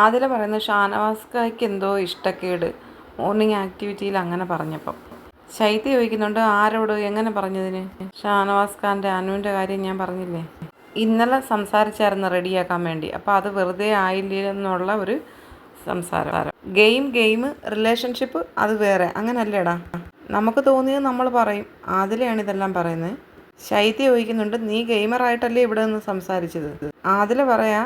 ആതിര പറയുന്നത് ഷാനവാസ്കായ്ക്ക് എന്തോ ഇഷ്ടക്കേട്. മോർണിംഗ് ആക്ടിവിറ്റിയിൽ അങ്ങനെ പറഞ്ഞപ്പം. ശൈത്യ ചോദിക്കുന്നുണ്ട് ആരോട്? എങ്ങനെ പറഞ്ഞതിന്? ഷാനവാസ് ഖാന്റെ അനുവിന്റെ കാര്യം ഞാൻ പറഞ്ഞില്ലേ? ഇന്നലെ സംസാരിച്ചായിരുന്നു റെഡിയാക്കാൻ വേണ്ടി. അപ്പോൾ അത് വെറുതെ ആയില്ലെന്നുള്ള ഒരു സംസാരം. ഗെയിം ഗെയിം റിലേഷൻഷിപ്പ് അത് വേറെ. അങ്ങനല്ലേടാ. നമുക്ക് തോന്നിയത് നമ്മൾ പറയും. ആദിലെയാണ് ഇതെല്ലാം പറയുന്നത്. ശൈത്യ ചോദിക്കുന്നുണ്ട് നീ ഗെയിമറായിട്ടല്ലേ ഇവിടെ നിന്ന് സംസാരിച്ചത്? ആദില പറയാ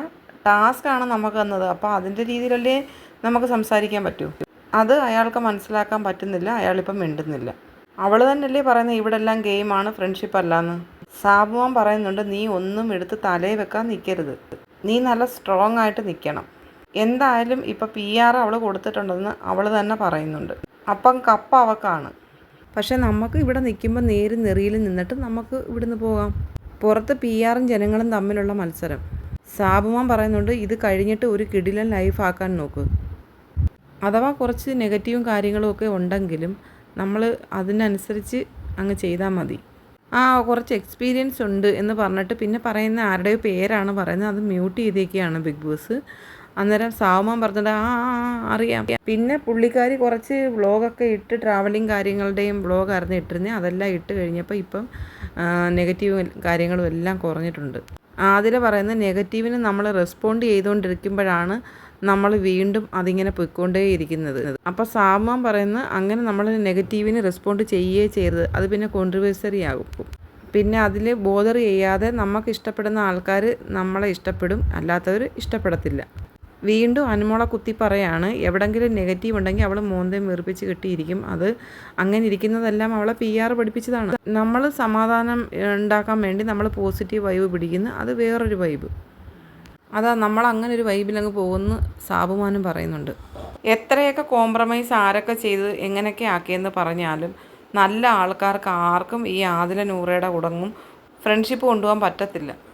ടാസ്ക് ആണ് നമുക്ക് തന്നത്. അപ്പോൾ അതിന്റെ രീതിയിലല്ലേ നമുക്ക് സംസാരിക്കാൻ പറ്റൂ. അത് അയാൾക്ക് മനസ്സിലാക്കാൻ പറ്റുന്നില്ല. അയാളിപ്പം മിണ്ടുന്നില്ല. അവൾ തന്നെയല്ലേ പറയുന്നത് ഇവിടെ എല്ലാം ഗെയിമാണ് ഫ്രണ്ട്ഷിപ്പ് അല്ലാന്ന്. സാബുമാൻ പറയുന്നുണ്ട് നീ ഒന്നും എടുത്ത് തലേ വെക്കാൻ നിൽക്കരുത് നീ നല്ല സ്ട്രോങ് ആയിട്ട് നിൽക്കണം എന്തായാലും ഇപ്പം പി ആർ അവൾ കൊടുത്തിട്ടുണ്ടെന്ന് അവൾ തന്നെ പറയുന്നുണ്ട്. അപ്പം കപ്പ അവക്കാണ്. പക്ഷേ നമുക്ക് ഇവിടെ നിൽക്കുമ്പോൾ നേരും നെറിയിൽ നിന്നിട്ട് നമുക്ക് ഇവിടുന്ന് പോകാം. പുറത്ത് പി ആറും ജനങ്ങളും തമ്മിലുള്ള മത്സരം. സാബുമാൻ പറയുന്നുണ്ട് ഇത് കഴിഞ്ഞിട്ട് ഒരു കിടിലൻ ലൈഫാക്കാൻ നോക്ക്. അഥവാ കുറച്ച് നെഗറ്റീവും കാര്യങ്ങളും ഒക്കെ ഉണ്ടെങ്കിലും നമ്മൾ അതിനനുസരിച്ച് അങ്ങ് ചെയ്താൽ മതി. ആ കുറച്ച് എക്സ്പീരിയൻസ് ഉണ്ട് എന്ന് പറഞ്ഞിട്ട് പിന്നെ പറയുന്ന ആരുടെയോ പേരാണ് പറയുന്നത് അത് മ്യൂട്ട് ചെയ്തേക്കുകയാണ് ബിഗ് ബോസ്. അന്നേരം സാവുമാൻ പറഞ്ഞത് ആ അറിയാം. പിന്നെ പുള്ളിക്കാരി കുറച്ച് വ്ളോഗൊക്കെ ഇട്ട് ട്രാവലിങ് കാര്യങ്ങളുടെയും വ്ളോഗായിരുന്നു ഇട്ടിരുന്നത് അതെല്ലാം ഇട്ട് കഴിഞ്ഞപ്പോൾ ഇപ്പം നെഗറ്റീവ് കാര്യങ്ങളും എല്ലാം കുറഞ്ഞിട്ടുണ്ട്. ആതിര പറയുന്ന നെഗറ്റീവിന് നമ്മൾ റെസ്പോണ്ട് ചെയ്തുകൊണ്ടിരിക്കുമ്പോഴാണ് നമ്മൾ വീണ്ടും അതിങ്ങനെ പൊയ്ക്കൊണ്ടേയിരിക്കുന്നത്. അപ്പോൾ സാമാൻ പറയുന്ന അങ്ങനെ നമ്മൾ നെഗറ്റീവിന് റെസ്പോണ്ട് ചെയ്യേ ചെയ്യരുത്. അത് പിന്നെ കോൺട്രവേഴ്സറി ആകും. പിന്നെ അതിൽ ബോധർ ചെയ്യാതെ നമുക്ക് ഇഷ്ടപ്പെടുന്ന ആൾക്കാർ നമ്മളെ ഇഷ്ടപ്പെടും. അല്ലാത്തവർ ഇഷ്ടപ്പെടത്തില്ല. വീണ്ടും അനുമോളെ കുത്തി പറയാണ് എവിടെങ്കിലും നെഗറ്റീവ് ഉണ്ടെങ്കിൽ അവൾ മോന്തയും വീർപ്പിച്ച് കിട്ടിയിരിക്കും. അത് അങ്ങനെ ഇരിക്കുന്നതെല്ലാം അവളെ പി ആർ പഠിപ്പിച്ചതാണ്. നമ്മൾ സമാധാനം ഉണ്ടാക്കാൻ വേണ്ടി നമ്മൾ പോസിറ്റീവ് വൈബ് പിടിക്കുന്നു. അത് വേറൊരു വൈബ് അതാ നമ്മൾ അങ്ങനെ ഒരു വൈബിലങ്ങ് പോകുമെന്ന് സാബുമാനും പറയുന്നുണ്ട്. എത്രയൊക്കെ കോംപ്രമൈസ് ആരൊക്കെ ചെയ്ത് എങ്ങനെയൊക്കെ ആക്കിയെന്ന് പറഞ്ഞാലും നല്ല ആൾക്കാർക്ക് ആർക്കും ഈ ആദില നൂറയുടെ ഉടങ്ങും. ഫ്രണ്ട്ഷിപ്പ് കൊണ്ടുപോകാൻ പറ്റത്തില്ല.